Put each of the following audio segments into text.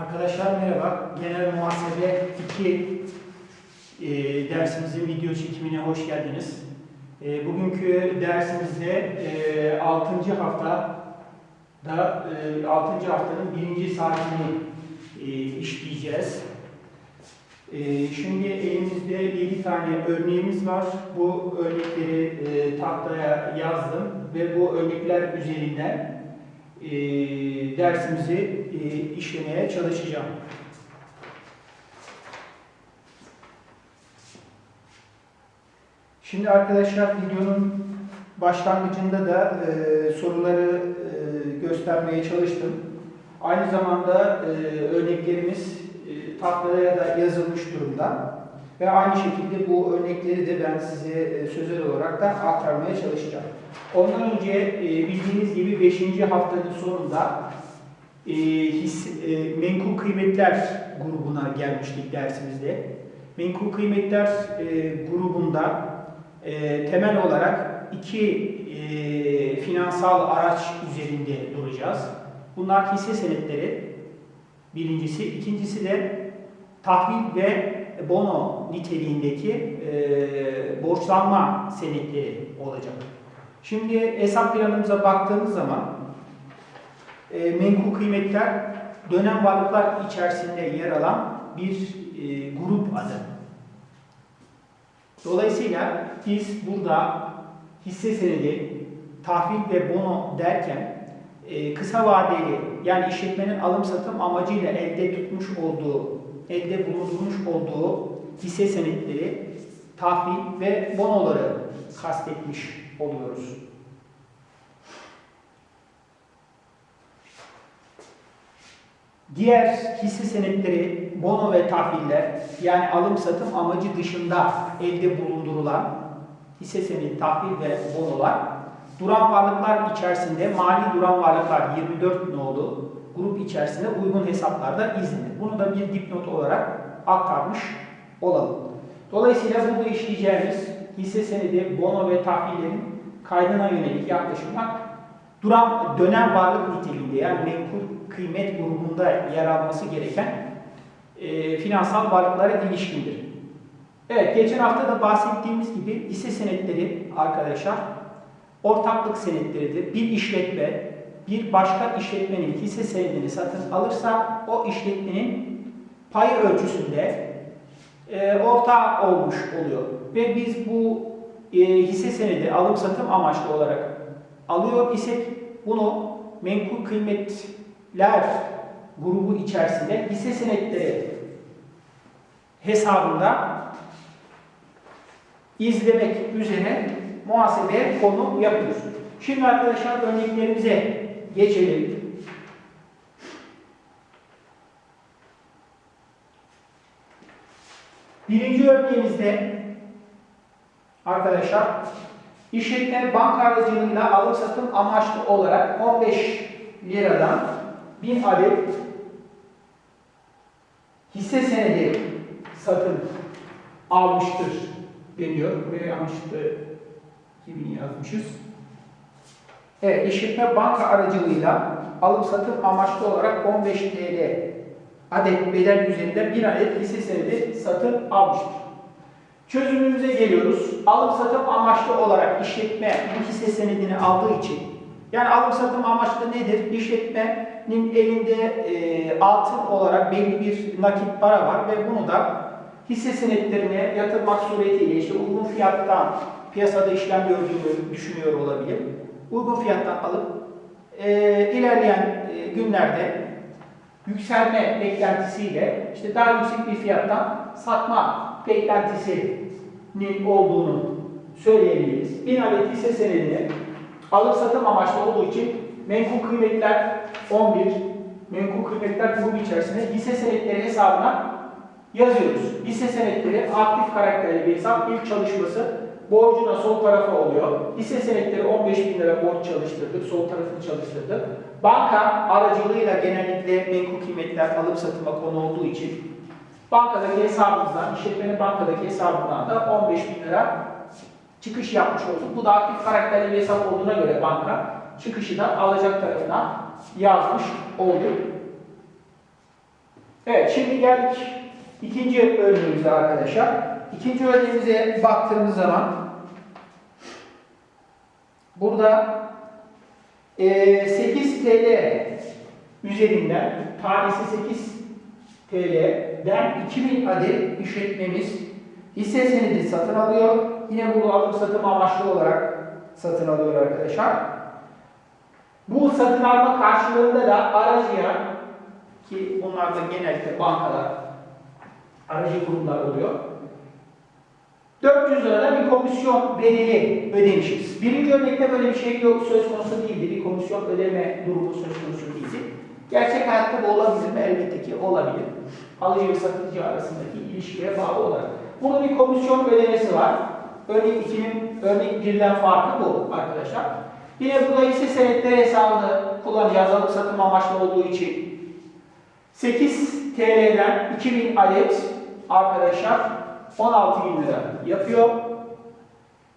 Arkadaşlar merhaba. Genel Muhasebe 2 e, dersimizin video çekimine hoş geldiniz. E, bugünkü dersimizde e, 6. hafta da e, 6. haftanın birinci saatini e, işleyeceğiz. E, şimdi elimizde 7 tane örneğimiz var. Bu örnekleri e, tahtaya yazdım ve bu örnekler üzerinden e, dersimizi e, işlemeye çalışacağım. Şimdi arkadaşlar videonun başlangıcında da e, soruları e, göstermeye çalıştım. Aynı zamanda e, örneklerimiz e, tahtaya da yazılmış durumda. Ve aynı şekilde bu örnekleri de ben size e, sözel olarak da aktarmaya çalışacağım. Ondan önce e, bildiğiniz gibi 5. haftanın sonunda e, his, e, menkul kıymetler grubuna gelmiştik dersimizde. Menkul kıymetler e, grubunda e, temel olarak iki e, finansal araç üzerinde duracağız. Bunlar hisse senetleri birincisi. ikincisi de tahvil ve bono niteliğindeki e, borçlanma senetleri olacak. Şimdi hesap planımıza baktığımız zaman e, menkul kıymetler dönem varlıklar içerisinde yer alan bir e, grup adı. Dolayısıyla biz burada hisse senedi, tahvil ve bono derken e, kısa vadeli yani işletmenin alım satım amacıyla elde tutmuş olduğu, elde bulundurmuş olduğu hisse senetleri, tahvil ve bonoları kastetmiş oluyoruz. Diğer hisse senetleri, bono ve tahviller yani alım satım amacı dışında elde bulundurulan hisse senedi, tahvil ve bonolar duran varlıklar içerisinde mali duran varlıklar 24 nolu grup içerisinde uygun hesaplarda izlenir. Bunu da bir dipnot olarak aktarmış olalım. Dolayısıyla burada işleyeceğimiz hisse senedi, bono ve tahvillerin kaydına yönelik yaklaşımlar duran dönem varlık niteliğinde yani menkul kıymet grubunda yer alması gereken e, finansal varlıklara ilişkindir. Evet, geçen hafta da bahsettiğimiz gibi hisse senetleri arkadaşlar ortaklık senetleridir. Bir işletme bir başka işletmenin hisse senedini satın alırsa o işletmenin payı ölçüsünde e, ortağı olmuş oluyor. Ve biz bu e, hisse senedi alım satım amaçlı olarak alıyor isek bunu menkul kıymetler grubu içerisinde hisse senetleri hesabında izlemek üzere muhasebeye konu yapıyoruz. Şimdi arkadaşlar örneklerimize geçelim. Birinci örneğimizde arkadaşlar işletme banka aracılığıyla alım satım amaçlı olarak 15 liradan 1000 adet hisse senedi satın almıştır deniyor. Buraya yanlışlıkla 2000 yazmışız. Evet, işletme banka aracılığıyla alım satım amaçlı olarak 15 TL adet bedel üzerinde bir adet hisse senedi satın almıştır. Çözümümüze geliyoruz. Alım satım amaçlı olarak işletme bu hisse senedini aldığı için yani alım satım amaçlı nedir? İşletmenin elinde e, altın olarak belli bir nakit para var ve bunu da hisse senetlerine yatırmak suretiyle işte uygun fiyattan piyasada işlem gördüğünü düşünüyor olabilir. Uygun fiyattan alıp e, ilerleyen e, günlerde yükselme beklentisiyle işte daha yüksek bir fiyattan satma beklentisinin olduğunu söyleyebiliriz. 1000 adet hisse senedini alım satım amaçlı olduğu için menkul kıymetler 11 menkul kıymetler grubu içerisinde hisse senetleri hesabına yazıyoruz. Hisse senetleri aktif karakterli bir hesap. İlk çalışması borcuna sol tarafa oluyor. Hisse senetleri 15 bin lira borç çalıştırdık. Sol tarafını çalıştırdık. Banka aracılığıyla genellikle menkul kıymetler alıp satıma konu olduğu için bankadaki hesabımızdan, işletmenin bankadaki hesabından da 15 bin lira çıkış yapmış olduk. Bu da aktif karakterli bir hesap olduğuna göre banka çıkışı da alacak tarafına yazmış oldu. Evet, şimdi geldik ikinci örneğimize arkadaşlar. İkinci örneğimize baktığımız zaman burada eee 8 TL üzerinden tanesi 8 TL'den 2000 adet işletmemiz hisse senedi satın alıyor. Yine bunu alım satım amaçlı olarak satın alıyor arkadaşlar. Bu satın alma karşılığında da aracıya ki bunlar da genellikle bankalar, aracı kurumlar oluyor. 400 lirada bir komisyon bedeli ödemişiz. Birinci örnekte böyle bir şey yok, söz konusu değildi. Bir komisyon ödeme durumu söz konusu değildi. Gerçek hayatta bu olabilir mi? Elbette ki olabilir. Alıcı ve satıcı arasındaki ilişkiye bağlı olarak. Burada bir komisyon ödemesi var. Örnek 2'nin örnek 1'den farkı bu arkadaşlar. Yine burada hisse senetleri hesabını kullanacağız. Alıp satım amaçlı olduğu için 8 TL'den 2000 adet arkadaşlar 16 bin lira yapıyor.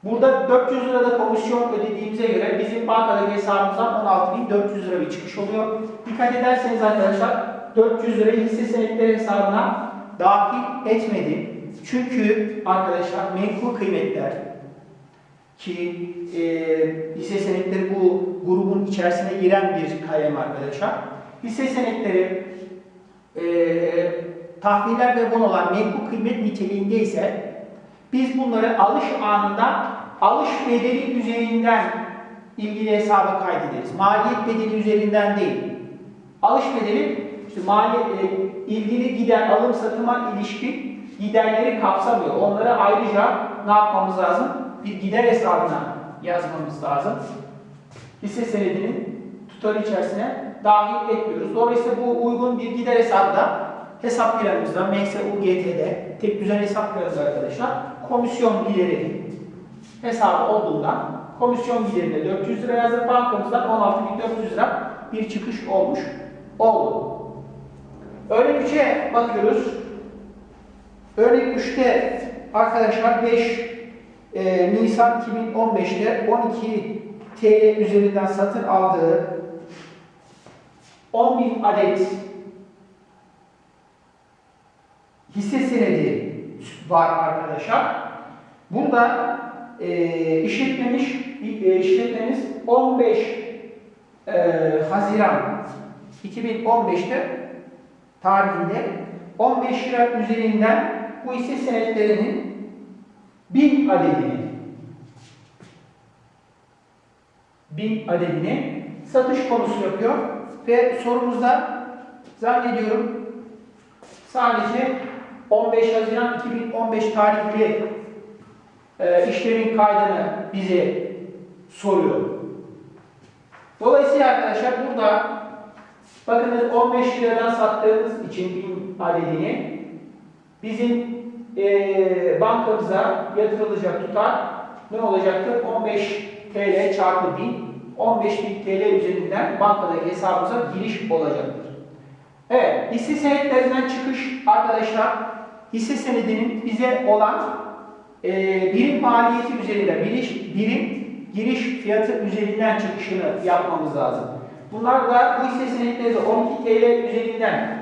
Burada 400 lirada komisyon ödediğimize göre bizim bankadaki hesabımızdan 16.400 lira bir çıkış oluyor. Dikkat ederseniz arkadaşlar 400 lirayı hisse senetleri hesabına dahil etmedim. Çünkü arkadaşlar menkul kıymetler ki e, hisse senetleri bu grubun içerisine giren bir kalem arkadaşlar. Hisse senetleri e, tahviller ve bonolar menkul kıymet niteliğinde ise biz bunları alış anında alış bedeli üzerinden ilgili hesaba kaydederiz. Maliyet bedeli üzerinden değil. Alış bedeli işte maliyet e, ilgili gider alım satıma ilişkin giderleri kapsamıyor. Onları ayrıca ne yapmamız lazım? Bir gider hesabına yazmamız lazım. Hisse senedinin tutarı içerisine dahil etmiyoruz. Dolayısıyla bu uygun bir gider hesabı da hesap planımızda MSUGT'de tek düzen hesap planımız arkadaşlar komisyon gideri hesabı olduğundan komisyon giderine 400 lira yazdık bankamızdan 16.400 lira bir çıkış olmuş oldu. Örnek 3'e bakıyoruz. Örnek 3'te arkadaşlar 5 e, Nisan 2015'te 12 TL üzerinden satın aldığı 10.000 adet hisse senedi var arkadaşlar. Burada e, işletmemiş, e, işletmemiz 15 e, Haziran 2015'te tarihinde 15 lira üzerinden bu hisse senetlerinin 1000 adedini 1000 adedini satış konusu yapıyor ve sorumuzda zannediyorum sadece 15 Haziran 2015 tarihli e, işlemin kaydını bize soruyor. Dolayısıyla arkadaşlar burada bakınız 15 liradan sattığımız için 1000 adedini bizim e, bankamıza yatırılacak tutar ne olacaktır? 15 TL çarpı 1000 15 bin TL üzerinden bankadaki hesabımıza giriş olacaktır. Evet, hisse senetlerinden çıkış arkadaşlar hisse senedinin bize olan e, birim maliyeti üzerinden, birim, birim giriş fiyatı üzerinden çıkışını yapmamız lazım. Bunlar da bu hisse senetleri de 12 TL üzerinden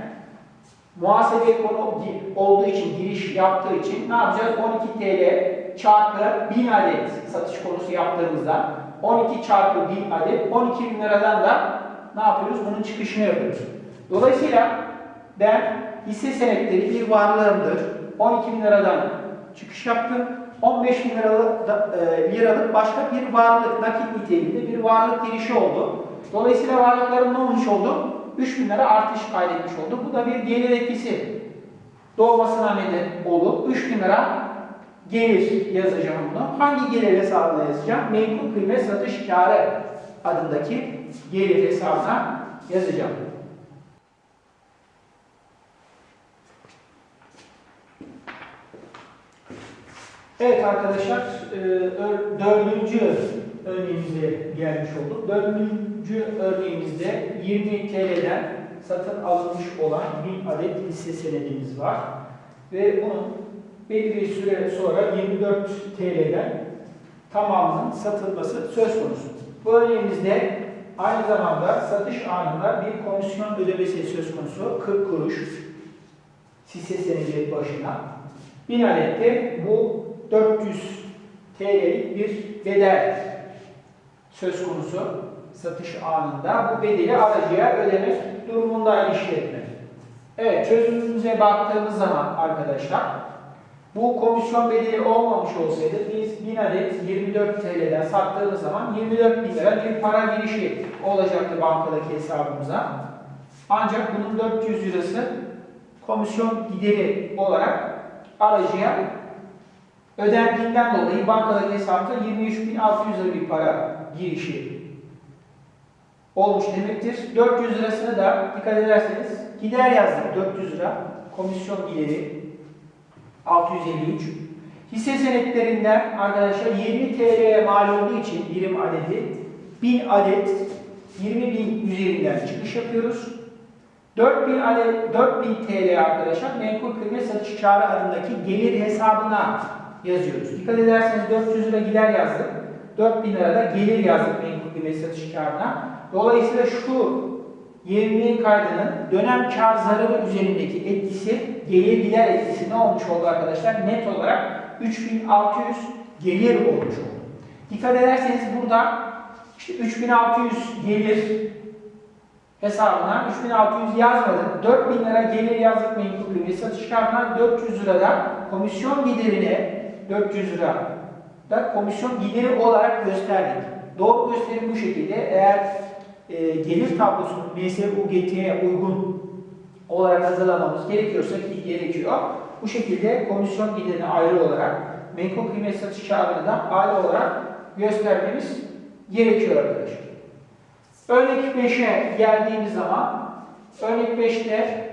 muhasebe konu olduğu için, giriş yaptığı için ne yapacağız? 12 TL çarpı 1000 adet satış konusu yaptığımızda 12 çarpı 1000 adet 12 bin liradan da ne yapıyoruz? Bunun çıkışını yapıyoruz. Dolayısıyla ben hisse senetleri bir varlığımdır. 12 bin liradan çıkış yaptım. 15 bin liralık, e, liralık başka bir varlık, nakit niteliğinde bir varlık girişi oldu. Dolayısıyla varlıkların ne olmuş oldu? 3 bin lira artış kaydetmiş oldu. Bu da bir gelir etkisi doğmasına neden olup 3 bin lira gelir yazacağım bunu. Hangi gelir hesabına yazacağım? Menkul kıymet satış karı adındaki gelir hesabına yazacağım. Evet arkadaşlar, e, ör- dördüncü örneğimize gelmiş olduk. Dördüncü örneğimizde 20 TL'den satın alınmış olan 1000 adet hisse senedimiz var. Ve bunun belli bir süre sonra 24 TL'den tamamının satılması söz konusu. Bu örneğimizde aynı zamanda satış anında bir komisyon ödemesi söz konusu 40 kuruş hisse senedi başına. 1000 adette bu 400 TL'lik bir bedel söz konusu satış anında bu bedeli aracıya ödemek durumunda işletme. Evet çözümümüze baktığımız zaman arkadaşlar bu komisyon bedeli olmamış olsaydı biz 1000 adet 24 TL'den sattığımız zaman 24 bin lira bir para girişi olacaktı bankadaki hesabımıza. Ancak bunun 400 lirası komisyon gideri olarak aracıya ödendiğinden dolayı bankadaki hesabımıza 23.600 lira bir para girişi olmuş demektir. 400 lirasını da dikkat ederseniz gider yazdık 400 lira komisyon gideri 653. Hisse senetlerinden arkadaşlar 20 TL'ye mal olduğu için birim adedi 1000 adet 20 bin üzerinden çıkış yapıyoruz. 4000 adet 4000 TL arkadaşlar menkul kıymet satış karı adındaki gelir hesabına yazıyoruz. Dikkat ederseniz 400 lira gider yazdık. 4000 lira da gelir yazdık menkul kıymet satış karına. Dolayısıyla şu 20 kaydının dönem kar zararı üzerindeki etkisi, gelir gider etkisi ne olmuş oldu arkadaşlar? Net olarak 3600 gelir olmuş oldu. Dikkat ederseniz burada işte 3600 gelir hesabına 3600 yazmadık. 4000 lira gelir yazdık menkul kıymet satış kartına 400 lirada komisyon giderine 400 lira da komisyon gideri olarak gösterdik. Doğru gösterim bu şekilde. Eğer e, gelir tablosunu MSUGT'ye uygun olarak hazırlamamız gerekiyorsa ki gerekiyor. Bu şekilde komisyon giderini ayrı olarak menkul kıymet satış kağıdını da ayrı olarak göstermemiz gerekiyor arkadaşlar. Örnek 5'e geldiğimiz zaman örnek 5'te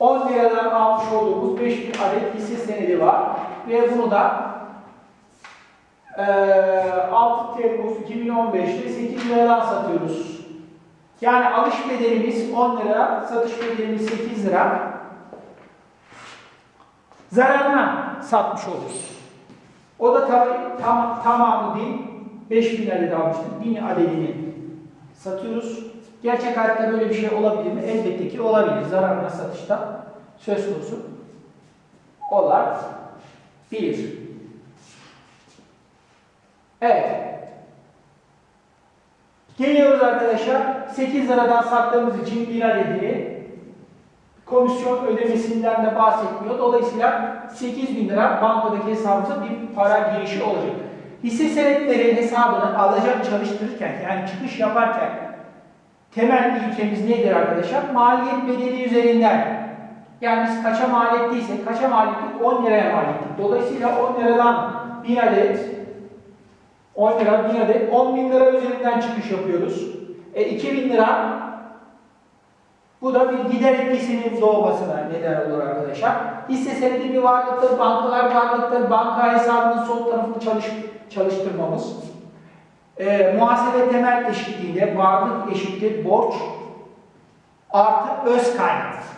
10 liradan almış olduğumuz 5000 adet hisse senedi var ve bunu da eee, 6 Temmuz 2015'te 8 liradan satıyoruz. Yani alış bedelimiz 10 lira, satış bedelimiz 8 lira. Zararına satmış oluruz. O da tabii tam, tamamı değil, 5000 adet almıştık. 1000 adedini satıyoruz. Gerçek hayatta böyle bir şey olabilir mi? Elbette ki olabilir. Zararına satışta söz konusu olabilir. Evet. Geliyoruz arkadaşlar. 8 liradan sattığımız için 1000 adedini komisyon ödemesinden de bahsetmiyor. Dolayısıyla 8 bin lira bankadaki hesabımıza bir para girişi olacak. Hisse senetleri hesabını alacak çalıştırırken yani çıkış yaparken temel ilkemiz nedir arkadaşlar? Maliyet bedeli üzerinden. Yani biz kaça mal ettiysek, kaça mal ettik? 10 liraya mal ettik. Dolayısıyla 10 liradan 1000 adet 10 lira, 1000 adet, 10 bin lira üzerinden çıkış yapıyoruz. E 2000 lira bu da bir gider etkisinin doğmasına neden olur arkadaşlar. Hisse senedi bir varlıktır, bankalar varlıktır. Banka hesabının sol tarafını çalış, çalıştırmamız. Ee, muhasebe temel eşitliğinde varlık eşittir borç artı öz kaynak.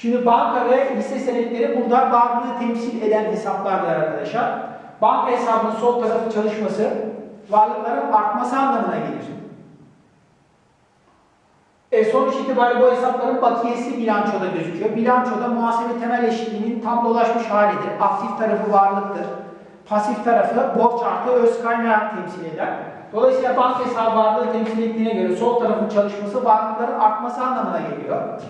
Şimdi banka ve hisse senetleri burada varlığı temsil eden hesaplardır arkadaşlar. Banka hesabının sol tarafı çalışması varlıkların artması anlamına gelir. E, sonuç itibariyle bu hesapların bakiyesi bilançoda gözüküyor. Bilançoda muhasebe temel eşitliğinin tam dolaşmış halidir. Aktif tarafı varlıktır. Pasif tarafı borç artı öz kaynağı temsil eder. Dolayısıyla banka hesabı varlığı temsil ettiğine göre sol tarafın çalışması varlıkların artması anlamına geliyor.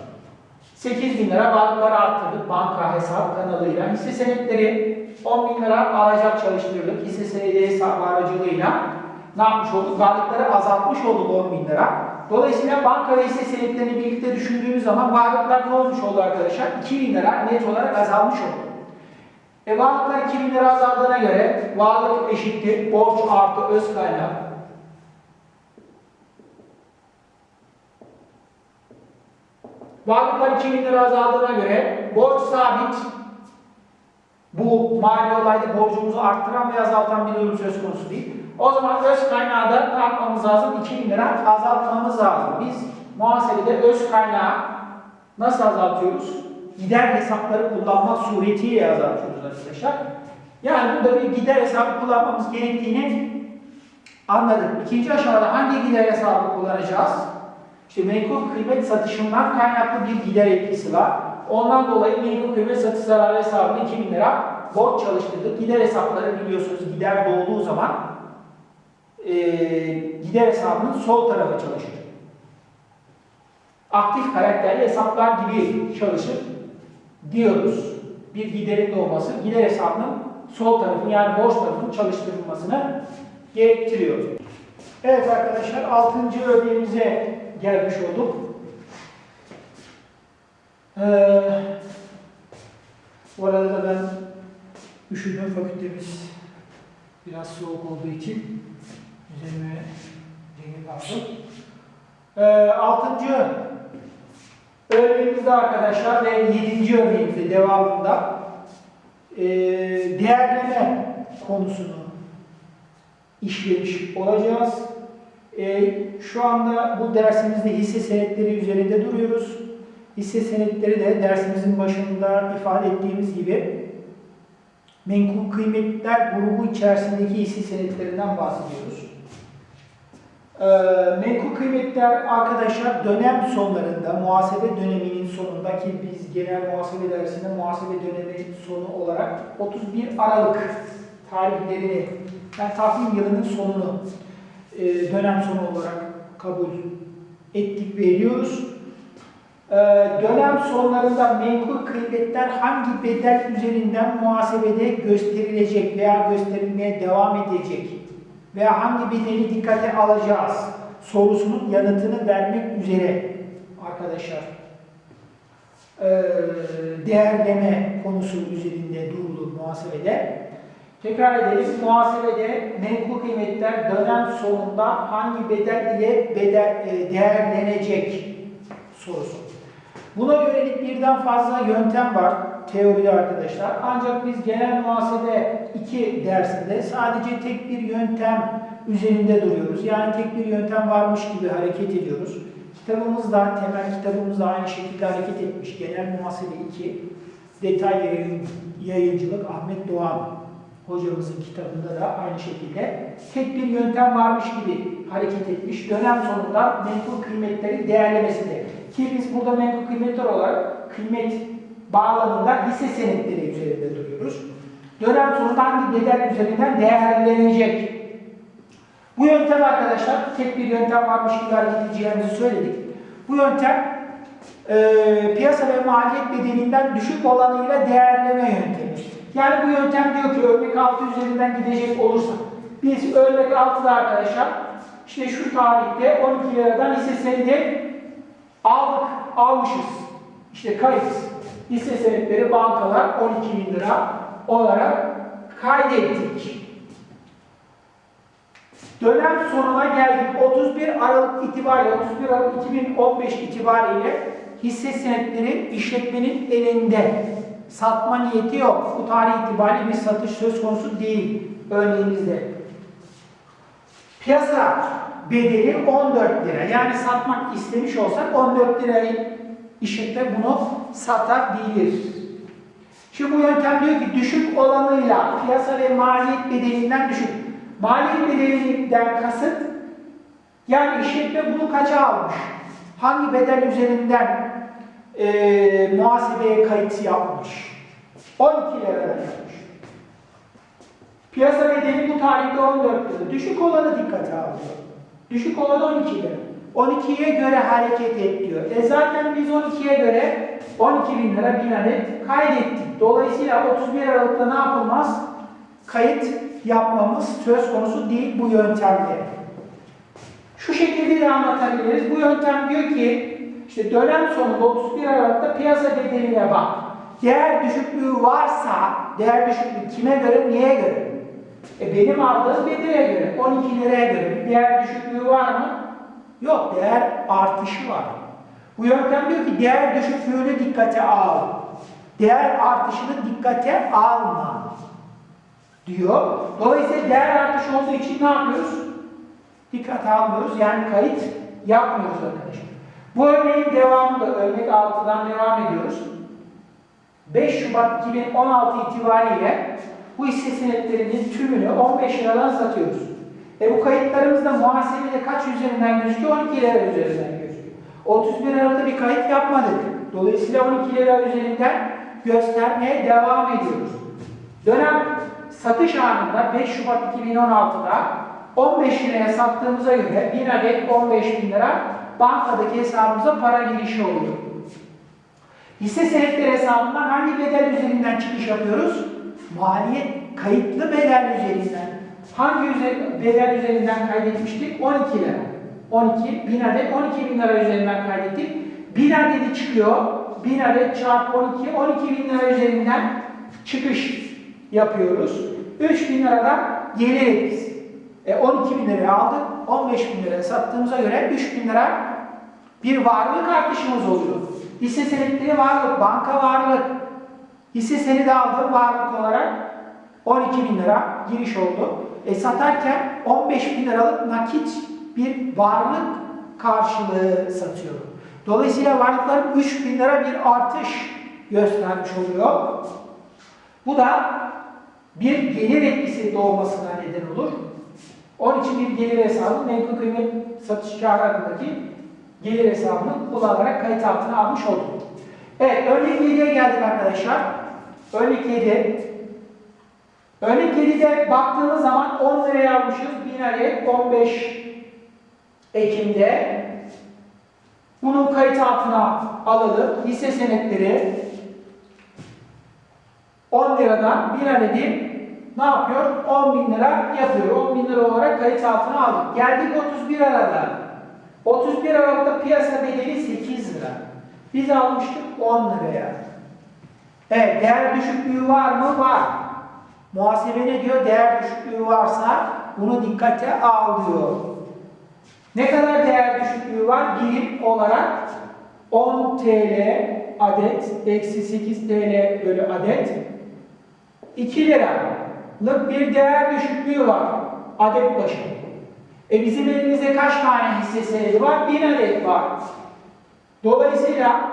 8 bin lira varlıkları arttırdık banka hesap kanalıyla. Hisse senetleri 10 bin lira alacak çalıştırdık. Hisse senedi hesabı aracılığıyla ne yapmış olduk? Varlıkları azaltmış olduk 10 bin lira. Dolayısıyla banka ve hisse senetlerini birlikte düşündüğümüz zaman varlıklar ne olmuş oldu arkadaşlar? 2 bin lira net olarak azalmış oldu. E varlıklar 2 bin lira azaldığına göre varlık eşittir borç artı öz kaynak. Varlıklar 2 bin lira azaldığına göre borç sabit. Bu mali olayda borcumuzu arttıran ve azaltan bir durum söz konusu değil. O zaman öz kaynağı da ne yapmamız lazım? 2 bin lira azaltmamız lazım. Biz muhasebede öz kaynağı nasıl azaltıyoruz? Gider hesapları kullanmak suretiyle azaltıyoruz arkadaşlar. Yani burada bir gider hesabı kullanmamız gerektiğini anladık. İkinci aşamada hangi gider hesabı kullanacağız? İşte menkul kıymet satışından kaynaklı bir gider etkisi var. Ondan dolayı menkul kıymet satış zararı hesabına 2000 lira borç çalıştırdık. Gider hesapları biliyorsunuz gider doğduğu zaman eee gider hesabının sol tarafı çalışır. Aktif karakterli hesaplar gibi çalışır diyoruz. Bir giderin doğması gider hesabının sol tarafın yani borç tarafının çalıştırılmasını gerektiriyor. Evet arkadaşlar 6. örneğimize gelmiş olduk. Ee, bu arada da ben üşüdüm fakültemiz biraz soğuk olduğu için üzerime ceket aldım. Ee, altıncı örneğimizde arkadaşlar ve yedinci örneğimizde devamında ee, değerleme konusunu işlemiş olacağız. Ee, şu anda bu dersimizde hisse senetleri üzerinde duruyoruz. Hisse senetleri de dersimizin başında ifade ettiğimiz gibi menkul kıymetler grubu içerisindeki hisse senetlerinden bahsediyoruz. Ee, menkul kıymetler arkadaşlar dönem sonlarında, muhasebe döneminin sonunda ki biz genel muhasebe dersinde muhasebe dönemi sonu olarak 31 Aralık tarihlerini, yani takvim yılının sonunu e, dönem sonu olarak kabul ettik ve ediyoruz. Ee, dönem sonlarında menkul kıymetler hangi bedel üzerinden muhasebede gösterilecek veya gösterilmeye devam edecek veya hangi bedeli dikkate alacağız sorusunun yanıtını vermek üzere arkadaşlar ee, değerleme konusu üzerinde durulur muhasebede. Tekrar edelim. Muhasebede menkul kıymetler dönem sonunda hangi bedel ile bedel, e, değerlenecek sorusu. Buna yönelik birden fazla yöntem var teoride arkadaşlar. Ancak biz genel muhasebe 2 dersinde sadece tek bir yöntem üzerinde duruyoruz. Yani tek bir yöntem varmış gibi hareket ediyoruz. Kitabımızda, temel kitabımızda aynı şekilde hareket etmiş. Genel muhasebe 2, detay yayın, yayıncılık Ahmet Doğan hocamızın kitabında da aynı şekilde tek bir yöntem varmış gibi hareket etmiş. Dönem sonunda menkul kıymetleri değerlemesinde. Ki biz burada menkul kıymetler olarak kıymet bağlamında hisse senetleri üzerinde duruyoruz. Dönem sonunda hangi bedel üzerinden değerlenecek? Bu yöntem arkadaşlar tek bir yöntem varmış gibi hareket edeceğimizi söyledik. Bu yöntem e, piyasa ve maliyet bedelinden düşük olanıyla değerleme yöntemi. Yani bu yöntem diyor ki örnek 6 üzerinden gidecek olursa biz örnek 6'da arkadaşlar işte şu tarihte 12 liradan hisse senedi aldık, almışız. İşte kayıt. Hisse senetleri bankalar 12 bin lira olarak kaydettik. Dönem sonuna geldik. 31 Aralık itibariyle, 31 Aralık 2015 itibariyle hisse senetleri işletmenin elinde. Satma niyeti yok. Bu tarih itibariyle bir satış söz konusu değil örneğimizde. Piyasa bedeli 14 lira. Yani satmak istemiş olsak 14 lirayı işletme bunu satabilir. Şimdi bu yöntem diyor ki düşük olanıyla piyasa ve maliyet bedelinden düşük. Maliyet bedelinden kasıt yani işletme bunu kaça almış? Hangi bedel üzerinden e, muhasebeye kayıt yapmış? 12 liradan yapmış. Piyasa bedeli bu tarihte 14 lira. Düşük olanı dikkate alıyor. Düşük olan 12 lira. 12'ye göre hareket et diyor. E zaten biz 12'ye göre 12 bin lira bir adet kaydettik. Dolayısıyla 31 Aralık'ta ne yapılmaz? Kayıt yapmamız söz konusu değil bu yöntemle. Şu şekilde de anlatabiliriz. Bu yöntem diyor ki işte dönem sonunda 31 Aralık'ta piyasa bedeline bak. Değer düşüklüğü varsa, değer düşüklüğü kime göre, niye göre? E benim aldığım bedele göre, 12 liraya göre bir değer düşüklüğü var mı? Yok, değer artışı var. Bu yöntem diyor ki değer düşüklüğünü dikkate al. Değer artışını dikkate alma diyor. Dolayısıyla değer artışı olduğu için ne yapıyoruz? Dikkate almıyoruz. Yani kayıt yapmıyoruz arkadaşlar. Bu örneğin devamında örnek 6'dan devam ediyoruz. 5 Şubat 2016 itibariyle bu hisse senetlerinin tümünü 15 liradan satıyoruz. E bu kayıtlarımızda muhasebede kaç üzerinden gözüküyor? 12 lira üzerinden gözüküyor. 31 Aralık'ta bir kayıt yapmadık. Dolayısıyla 12 lira üzerinden göstermeye devam ediyoruz. Dönem satış anında 5 Şubat 2016'da 15 liraya sattığımıza göre 1000 adet 15 bin lira bankadaki hesabımıza para girişi oluyor. Hisse senetleri hesabından hangi bedel üzerinden çıkış yapıyoruz? Maliyet kayıtlı bedel üzerinden. Hangi üzer- bedel üzerinden kaydetmiştik? 12 lira. 12, 1000 adet 12 bin lira üzerinden kaydettik. 1000 adedi çıkıyor. 1000 adet çarpı 12, 12 bin lira üzerinden çıkış yapıyoruz. 3 bin liradan gelir etkisi. E 12 bin liraya aldık, 15 bin liraya sattığımıza göre 3 bin lira bir varlık artışımız oluyor. Hisse senetleri varlık, banka varlık, hisse senedi aldığım varlık olarak 12 bin lira giriş oldu. E satarken 15 bin liralık nakit bir varlık karşılığı satıyorum. Dolayısıyla varlıklarım 3 bin lira bir artış göstermiş oluyor. Bu da bir gelir etkisi doğmasına neden olur. Onun için bir gelir hesabı menkul kıymet satış karı adındaki gelir hesabını kullanarak kayıt altına almış olduk. Evet, örnek 7'ye geldik arkadaşlar. Örnek 7. Örnek 7'de baktığımız zaman 10 liraya almışız. 1000 adet 15 Ekim'de. Bunun kayıt altına alalım. Hisse senetleri 10 liradan 1 adedi ne yapıyor? 10 bin lira yapıyor. 10 bin lira olarak kayıt altına aldık. Geldik 31 Aralık'a. 31 Aralık'ta piyasa bedeli 8 lira. Biz almıştık 10 liraya. Evet, değer düşüklüğü var mı? Var. Muhasebe ne diyor? Değer düşüklüğü varsa bunu dikkate al diyor. Ne kadar değer düşüklüğü var? Birim olarak 10 TL adet, eksi 8 TL bölü adet 2 liralık bir değer düşüklüğü var adet başı. E bizim elimizde kaç tane hisse senedi var? 1000 adet var. Dolayısıyla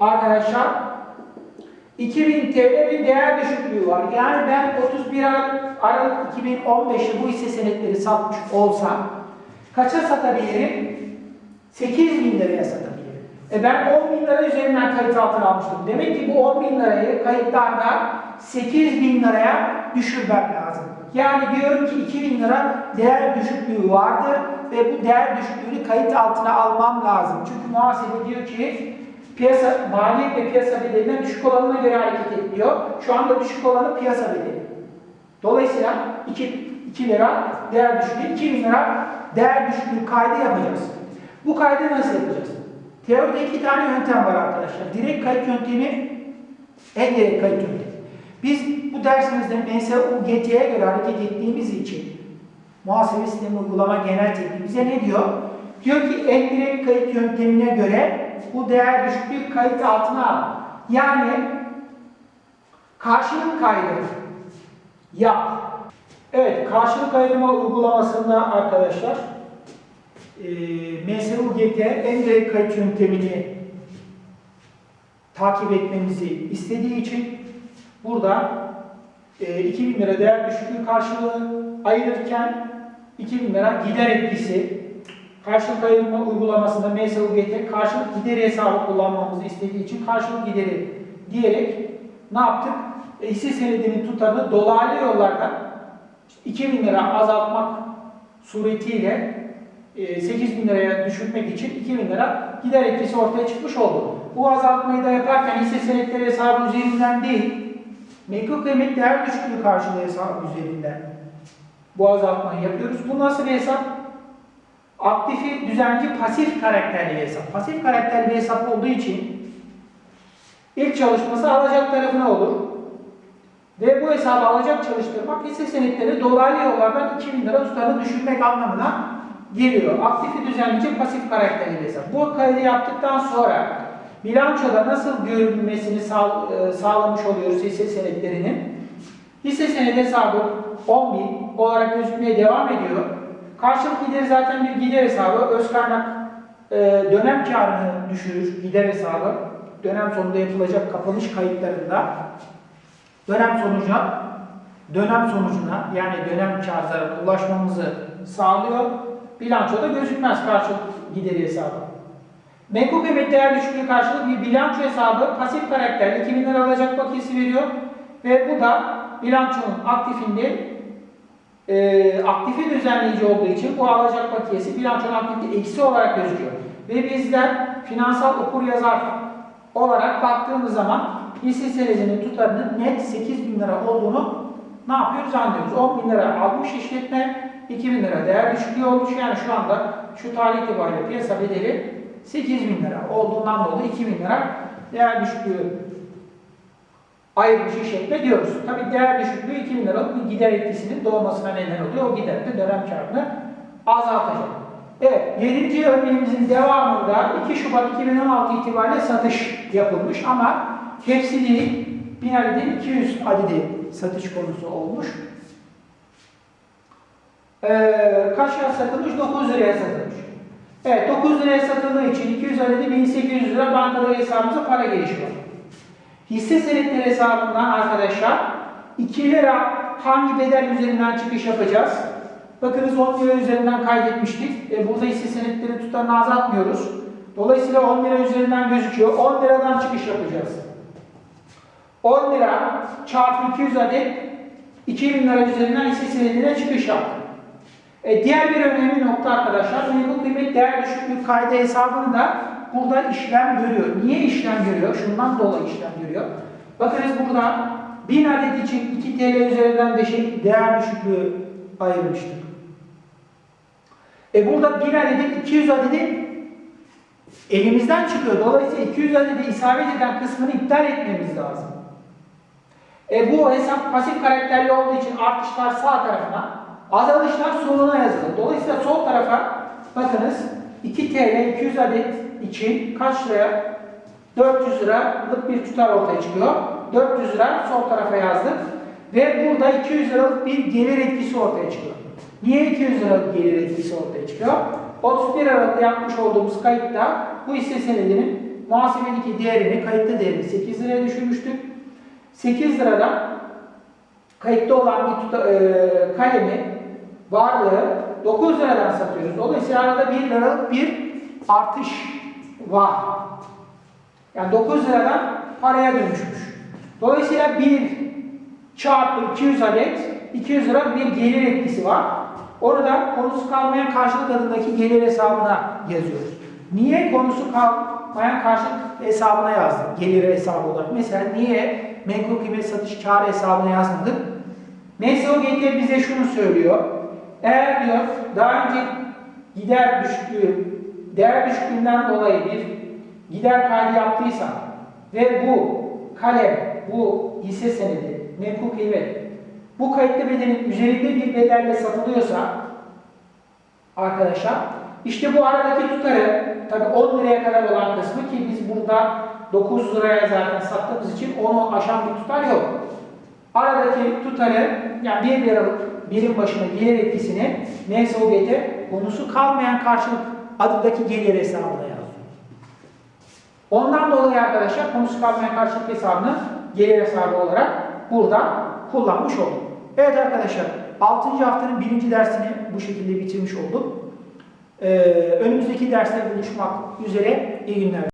arkadaşlar 2000 TL bir değer düşüklüğü var. Yani ben 31 Aralık 2015'te bu hisse senetleri satmış olsam kaça satabilirim? 8 bin liraya satabilirim. E ben 10 bin lira üzerinden kayıt altına almıştım. Demek ki bu 10 bin lirayı kayıtlarda 8 bin liraya düşürmem lazım. Yani diyorum ki 2 bin lira değer düşüklüğü vardır ve bu değer düşüklüğünü kayıt altına almam lazım. Çünkü muhasebe diyor ki piyasa maliyet ve piyasa bedelinden düşük olanına göre hareket ediyor. Şu anda düşük olanı piyasa bedeli. Dolayısıyla 2, 2 lira değer düşüklüğü, 2 bin lira değer düşüklüğü kaydı yapacağız. Bu kaydı nasıl yapacağız? Teoride iki tane yöntem var arkadaşlar. Direkt kayıt yöntemi, en direkt kayıt yöntemi. Biz bu dersimizde MSUGT'ye göre hareket ettiğimiz için muhasebe sistemi uygulama genel tekniği bize ne diyor? Diyor ki en direkt kayıt yöntemine göre bu değer düşüklüğü kayıt altına al. Yani karşılık kaydı yap. Evet, karşılık ayırma uygulamasında arkadaşlar e, MSUGT en direkt kayıt yöntemini takip etmemizi istediği için burada e, 2000 lira değer düşüklüğü karşılığı ayırırken 2000 lira gider etkisi karşılık ayırma uygulamasında MSUGT karşılık gideri hesabı kullanmamızı istediği için karşılık gideri diyerek ne yaptık? E, hisse senedinin tutarını dolaylı yollardan 2000 lira azaltmak suretiyle 8 bin liraya düşürmek için 2 bin lira gider etkisi ortaya çıkmış oldu. Bu azaltmayı da yaparken hisse senetleri hesabı üzerinden değil, menkul kıymet değer düşüklüğü karşılığı hesabı üzerinden bu azaltmayı yapıyoruz. Bu nasıl bir hesap? Aktifi düzenci pasif karakterli bir hesap. Pasif karakterli bir hesap olduğu için ilk çalışması alacak tarafına olur. Ve bu hesabı alacak çalıştırmak hisse senetleri dolaylı yollardan 2000 lira tutarını düşürmek anlamına geliyor. Aktifi düzenleyici pasif karakterli hesap. Bu kaydı yaptıktan sonra bilançoda nasıl görünmesini sağ, e, sağlamış oluyoruz hisse senetlerinin? Hisse senedi hesabı 10.000 olarak gözükmeye devam ediyor. Karşılık gideri zaten bir gider hesabı. Öz kaynak e, dönem karını düşürür gider hesabı. Dönem sonunda yapılacak kapanış kayıtlarında dönem sonucuna dönem sonucuna yani dönem kar ulaşmamızı sağlıyor. Bilançoda gözükmez karşılık gideri hesabı. Menkul kıymet değer düşüklüğü karşılığı bir bilanço hesabı pasif karakter 2000 lira alacak bakiyesi veriyor. Ve bu da bilançonun aktifinde e, aktifi düzenleyici olduğu için bu alacak bakiyesi bilançonun aktifinde eksi olarak gözüküyor. Ve bizler finansal okur yazar olarak baktığımız zaman hisse senedinin tutarının net 8 bin lira olduğunu ne yapıyoruz anlıyoruz. 10 bin lira almış işletme, 2 bin lira değer düşüklüğü olmuş. Yani şu anda şu tarih itibariyle piyasa bedeli 8 bin lira olduğundan dolayı 2 bin lira değer düşüklüğü ayırmış işletme diyoruz. Tabi değer düşüklüğü 2 bin liralık bir gider etkisinin doğmasına neden oluyor. O gider de dönem karını azaltacak. Evet, 7. örneğimizin devamında 2 Şubat 2016 itibariyle satış yapılmış ama hepsi değil, 1000 adetin 200 adedi satış konusu olmuş. Ee, kaç liraya satılmış? 9 liraya satılmış. Evet, 9 liraya satıldığı için 200 adedi 1800 lira bankada hesabımıza para gelişi var. Hisse senetleri hesabından arkadaşlar 2 lira hangi bedel üzerinden çıkış yapacağız? Bakınız 10 lira üzerinden kaydetmiştik. E, burada hisse senetleri tutarını azaltmıyoruz. Dolayısıyla 10 lira üzerinden gözüküyor. 10 liradan çıkış yapacağız. 10 lira çarpı 200 adet 2000 lira üzerinden hisse senedine çıkış yaptı. E, diğer bir önemli nokta arkadaşlar, menkul kıymet değer düşüklüğü kaydı hesabını da burada işlem görüyor. Niye işlem görüyor? Şundan dolayı işlem görüyor. Bakınız burada 1000 adet için 2 TL üzerinden de şey, değer düşüklüğü ayırmıştık. E burada 1000 adetin 200 adedi elimizden çıkıyor. Dolayısıyla 200 adedi isabet eden kısmını iptal etmemiz lazım. E bu hesap pasif karakterli olduğu için artışlar sağ tarafına, azalışlar soluna yazılır. Dolayısıyla sol tarafa bakınız 2 TL 200 adet için kaç liraya? 400 liralık bir tutar ortaya çıkıyor. 400 lira sol tarafa yazdık. Ve burada 200 liralık bir gelir etkisi ortaya çıkıyor. Niye 200 liralık gelir etkisi ortaya çıkıyor? 31 Aralık'ta yapmış olduğumuz kayıtta bu hisse senedinin muhasebedeki değerini, kayıtlı değerini 8 liraya düşürmüştük. 8 liradan kayıtta olan bir tuta, e, kalemi, varlığı 9 liradan satıyoruz. Dolayısıyla arada 1 liralık bir artış var. Yani 9 liradan paraya dönüşmüş. Dolayısıyla 1 çarpı 200 adet 200 lira bir gelir etkisi var. Orada konusu kalmayan karşılık adındaki gelir hesabına yazıyoruz. Niye konusu kalmayan karşılık hesabına yazdık? Gelir hesabı olarak. Mesela niye menkul kıymet satış kar hesabına yazmadık? MSOGT bize şunu söylüyor. Eğer diyor daha önce gider düşüklüğü, değer düşüklüğünden dolayı bir gider kaydı yaptıysan ve bu kalem, bu hisse senedi, menkul kıymet bu kayıtlı bedelin üzerinde bir bedelle satılıyorsa arkadaşlar işte bu aradaki tutarı tabi 10 liraya kadar olan kısmı ki biz burada 9 liraya zaten sattığımız için onu aşan bir tutar yok. Aradaki tutarı yani 1 liralık birim başına gelir etkisini NSOGT konusu kalmayan karşılık adındaki gelir hesabına yazıyor. Ondan dolayı arkadaşlar konusu kalmayan karşılık hesabını gelir hesabı olarak burada kullanmış olduk. Evet arkadaşlar 6. haftanın birinci dersini bu şekilde bitirmiş olduk. Ee, önümüzdeki derste buluşmak üzere iyi günler.